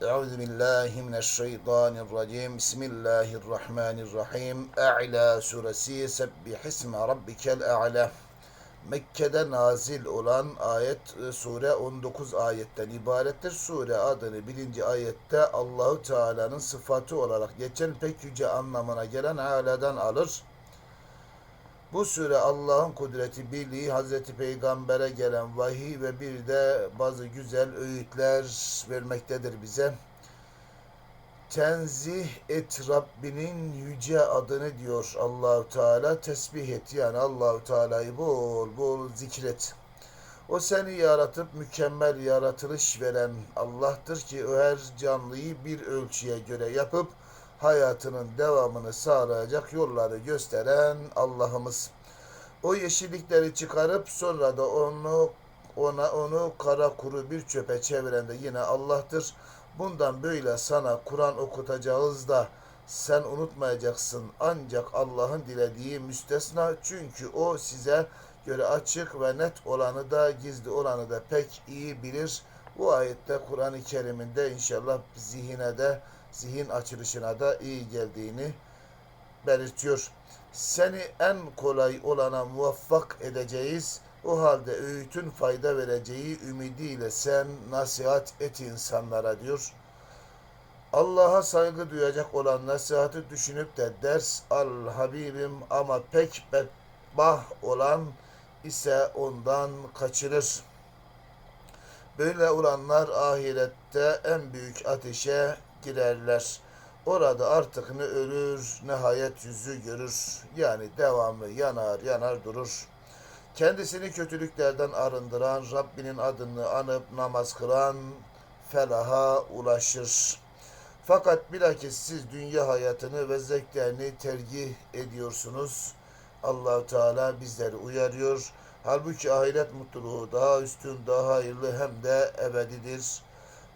Euzu billahi mineşşeytanirracim. Bismillahirrahmanirrahim. A'la suresi Sebbihisme rabbikel a'la. Mekke'de nazil olan ayet e, sure 19 ayetten ibarettir. Sure adını birinci ayette Allahu Teala'nın sıfatı olarak geçen pek yüce anlamına gelen ala'dan alır. Bu sure Allah'ın kudreti, birliği, Hazreti Peygamber'e gelen vahiy ve bir de bazı güzel öğütler vermektedir bize. Tenzih et Rabbinin yüce adını diyor Allahu Teala. Tesbih et yani Allahu Teala'yı bol bol zikret. O seni yaratıp mükemmel yaratılış veren Allah'tır ki o her canlıyı bir ölçüye göre yapıp hayatının devamını sağlayacak yolları gösteren Allah'ımız. O yeşillikleri çıkarıp sonra da onu ona onu kara kuru bir çöpe çeviren de yine Allah'tır. Bundan böyle sana Kur'an okutacağız da sen unutmayacaksın. Ancak Allah'ın dilediği müstesna çünkü o size göre açık ve net olanı da gizli olanı da pek iyi bilir. Bu ayette Kur'an-ı Kerim'inde inşallah zihine de zihin açılışına da iyi geldiğini belirtiyor. Seni en kolay olana muvaffak edeceğiz. O halde öğütün fayda vereceği ümidiyle sen nasihat et insanlara diyor. Allah'a saygı duyacak olan nasihatı düşünüp de ders al Habibim ama pek bedbah olan ise ondan kaçınır. Böyle olanlar ahirette en büyük ateşe girerler. Orada artık ne ölür ne hayat yüzü görür. Yani devamlı yanar yanar durur. Kendisini kötülüklerden arındıran, Rabbinin adını anıp namaz kılan felaha ulaşır. Fakat bilakis siz dünya hayatını ve zevklerini tercih ediyorsunuz. Allahu Teala bizleri uyarıyor. Halbuki ahiret mutluluğu daha üstün, daha hayırlı hem de ebedidir.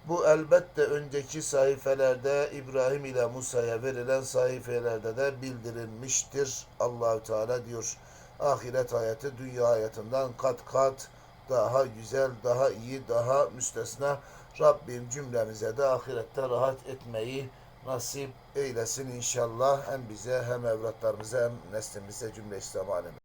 Bu elbette önceki sayfelerde İbrahim ile Musa'ya verilen sayfelerde de bildirilmiştir. Allahu Teala diyor. Ahiret hayatı dünya hayatından kat kat daha güzel, daha iyi, daha müstesna. Rabbim cümlemize de ahirette rahat etmeyi nasip eylesin inşallah. Hem bize hem evlatlarımıza hem neslimize cümle İslam alemi.